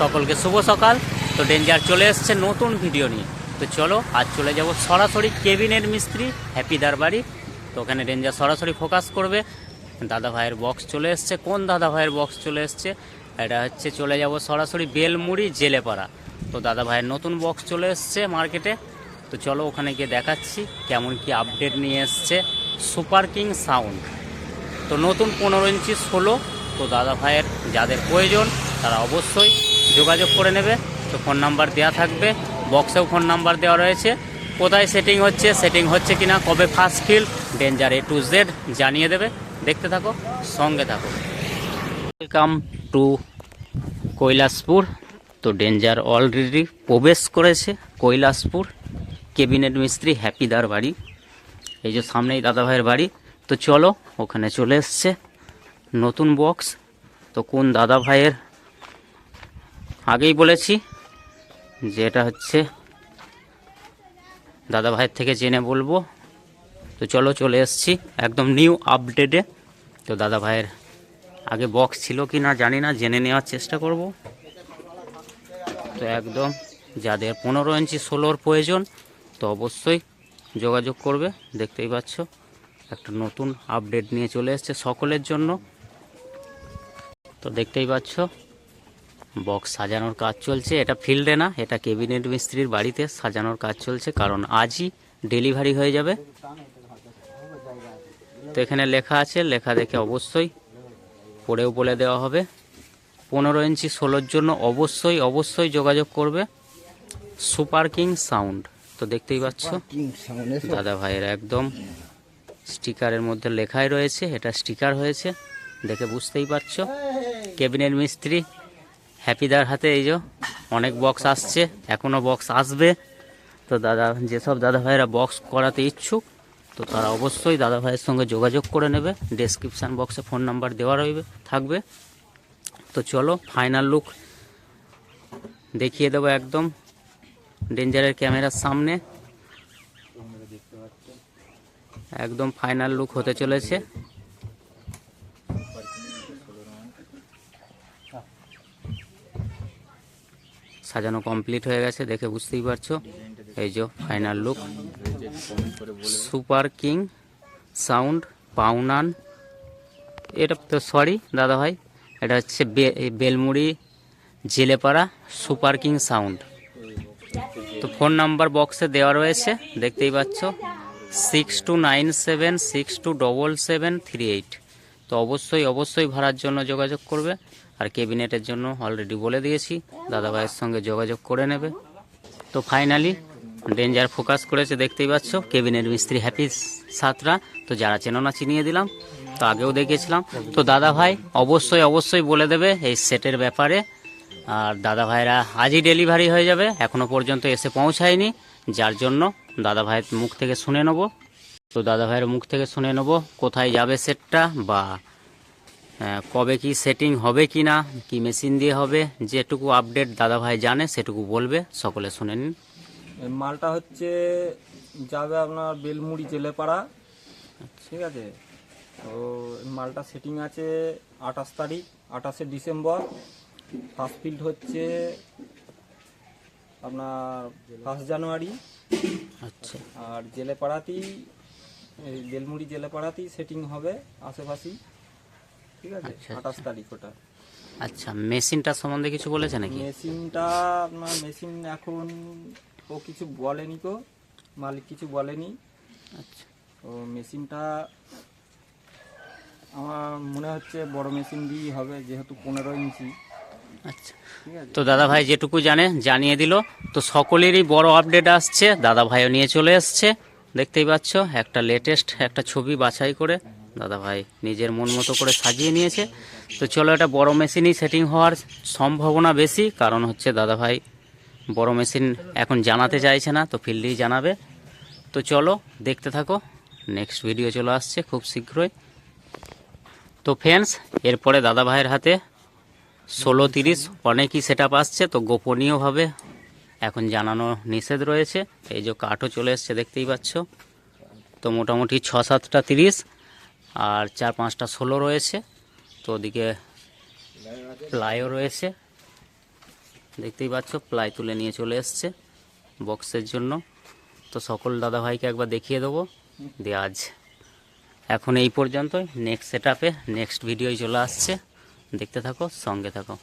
সকলকে শুভ সকাল। তো ডেঞ্জার চলে এসছে নতুন ভিডিও নিয়ে। তো চলো, আজ চলে যাব সরাসরি কেবিনের মিস্ত্রি হ্যাপিদার বাড়ি তো ওখানে ডেঞ্জার সরাসরি ফোকাস করবে। দাদা ভাইয়ের বক্স চলে এসছে। কোন দাদা ভাইয়ের বক্স চলে এসছে? এটা হচ্ছে চলে যাব সরাসরি বেলমুড়ি জেলেপাড়া। তো দাদা ভাইয়ের নতুন বক্স চলে এসছে মার্কেটে তো চলো ওখানে গিয়ে দেখাচ্ছি কেমন কি আপডেট নিয়ে এসছে সুপার কিং সাউন্ড তো নতুন পনেরো ইঞ্চি ষোলো। তো দাদা ভাইয়ের যাদের প্রয়োজন, তারা অবশ্যই যোগাযোগ করে নেবে। তো ফোন নাম্বার দেওয়া থাকবে। বক্সেও ফোন নাম্বার দেওয়া রয়েছে। কোথায় সেটিং হচ্ছে সেটিং হচ্ছে কিনা, কবে first feel danger A to Z জানিয়ে দেবে। দেখতে থাকো, সঙ্গে থাকো। Welcome to Kailashpur. তো ডেঞ্জার অলরেডি প্রবেশ করেছে কৈলাসপুর। কেবিনেট মিস্ত্রি হ্যাপিদার বাড়ি। এই যে সামনেই দাদাভাইয়ের বাড়ি। তো চলো, ওখানে চলে এসছে। নতুন বক্স তো কোন দাদা ভাইয়ের আগেই বলেছি যে এটা হচ্ছে দাদা ভাইয়ের থেকে জেনে বলব। তো চলো চলে এসছি একদম নিউ আপডেটে। তো দাদা ভাইয়ের আগে বক্স ছিল কি না জানি না, জেনে নেওয়ার চেষ্টা করব। তো একদম যাদের পনেরো ইঞ্চি ষোলোর প্রয়োজন, তো অবশ্যই যোগাযোগ করবে। দেখতেই পাচ্ছ, একটা নতুন আপডেট নিয়ে চলে এসছে সকলের জন্য। তো দেখতেই পাচ্ছ বক্স সাজানোর কাজ চলছে। এটা ফিল্ডে না এটা কেবিনেট মিস্ত্রির বাড়িতে সাজানোর কাজ চলছে কারণ আজই ডেলিভারি হয়ে যাবে। তো এখানে লেখা আছে লেখা দেখে অবশ্যই পড়েও বলে দেওয়া হবে। পনেরো ইঞ্চি ষোলোর জন্য অবশ্যই অবশ্যই যোগাযোগ করবে সুপার কিং সাউন্ড। তো দেখতেই পাচ্ছ দাদা ভাইয়ের একদম স্টিকারের মধ্যে লেখাই রয়েছে এটা স্টিকার হয়েছে দেখে বুঝতেই পারছ। কেবিনেট মিস্ত্রি হ্যাপিদার হাতে এই যে অনেক বক্স আসছে এখনও বক্স আসবে। তো দাদা, যেসব দাদা ভাইয়েরা বক্স করাতে ইচ্ছুক, তো তারা অবশ্যই দাদা ভাইয়ের সঙ্গে যোগাযোগ করে নেবে। ডেসক্রিপশান বক্সে ফোন নাম্বার দেওয়া রইবে, থাকবে। তো চলো ফাইনাল লুক দেখিয়ে দেবো একদম ডেঞ্জারের ক্যামেরার সামনে। একদম ফাইনাল লুক হতে চলেছে। সাজানো কমপ্লিট হয়ে গেছে, দেখে বুঝতেই পারছ। এই যে final look super king sound পাউনান এটা তো সরি দাদা ভাই। এটা হচ্ছে Belmuri, Jelepara super king sound তো ফোন নাম্বার বক্সে দেওয়া রয়েছে, দেখতেই পাচ্ছ। Six two nine seven six two double seven three eight তো অবশ্যই অবশ্যই ভাড়ার জন্য যোগাযোগ করবে। আর ক্যাবিনেটের জন্য অলরেডি বলে দিয়েছি, দাদাভাইয়ের সঙ্গে যোগাযোগ করে নেবে। তো ফাইনালি ডেঞ্জার ফোকাস করেছে, দেখতেই পাচ্ছ কেবিনেট মিস্ত্রি হ্যাপি সাতরা। তো যারা চেনো না, চিনিয়ে দিলাম। তো আগেও দেখিয়েছিলাম। তো দাদা ভাই অবশ্যই অবশ্যই বলে দেবে এই সেটের ব্যাপারে। আর দাদা ভাইরা আজই ডেলিভারি হয়ে যাবে। এখনও পর্যন্ত এসে পৌঁছায়নি। যার জন্য দাদা ভাইয়ের মুখ থেকে শুনে নেব। তো দাদা ভাইয়ের মুখ থেকে শুনে নেব কোথায় যাবে সেটটা বা কবে কি সেটিং হবে কি না কি মেশিন দিয়ে হবে যেটুকু আপডেট দাদা ভাই জানে সেটুকু বলবে সকলে শুনে নিন। মালটা হচ্ছে যাবে আপনার বেলমুড়ি জেলেপাড়া ঠিক আছে? তো মালটা সেটিং আছে আঠাশ তারিখ আঠাশে ডিসেম্বর। ফার্স্ট ফিল্ড হচ্ছে আপনার ফার্স্ট জানুয়ারি আচ্ছা। আর জেলেপাড়াতেই এই বেলমুড়ি জেলেপাড়াতেই সেটিং হবে আশেপাশেই। ঠিক আছে? আচ্ছা, আঠাশ তারিখ ওটা। আচ্ছা মেশিনটার সম্বন্ধে কিছু বলেছে নাকি? মেশিনটা আপনার মেশিন এখন ও কিছু বলেনি তো মালিক কিছু বলেনি। আচ্ছা। তো মেশিনটা আমার মনে হচ্ছে বড় মেশিন দিয়েই হবে যেহেতু পনেরো ইঞ্চি। আচ্ছা। তো দাদা ভাই যেটুকু জানে জানিয়ে দিল। তো সকলেরই বড় আপডেট আসছে দাদা ভাইও নিয়ে চলে এসছে। দেখতেই পাচ্ছ, একটা লেটেস্ট একটা ছবি বাছাই করে দাদা ভাই নিজের মন মতো করে সাজিয়ে নিয়েছে। তো চলো এটা বড় মেশিনই সেটিং হওয়ার সম্ভাবনা বেশি, কারণ হচ্ছে দাদা ভাই বড় মেশিন এখন জানাতে চাইছে না, তো ফিল্ডেই জানাবে। তো চলো দেখতে থাকো নেক্সট ভিডিও চলে আসছে খুব শীঘ্রই। তো ফ্রেন্ডস এরপরে দাদা ভাইয়ের হাতে ষোলো তিরিশ অনেকই সেট আসছে, তো গোপনীয়ভাবে এখন জানানো নিষেধ রয়েছে। এই যে কাঠও চলে এসছে, দেখতেই পাচ্ছ। তো মোটামুটি ছ সাতটা তিরিশ আর চার পাঁচটা ষোলো রয়েছে। তো ওদিকে প্লাইও রয়েছে। দেখতেই পাচ্ছ, প্লাই তুলে নিয়ে চলে এসছে বক্সের জন্য। তো সকল দাদা ভাইকে একবার দেখিয়ে দেবো দিয়ে আজ। এখন এই পর্যন্তই। নেক্সট সেট নেক্সট ভিডিওই চলে আসছে। দেখতে থাকো, সঙ্গে থাকো।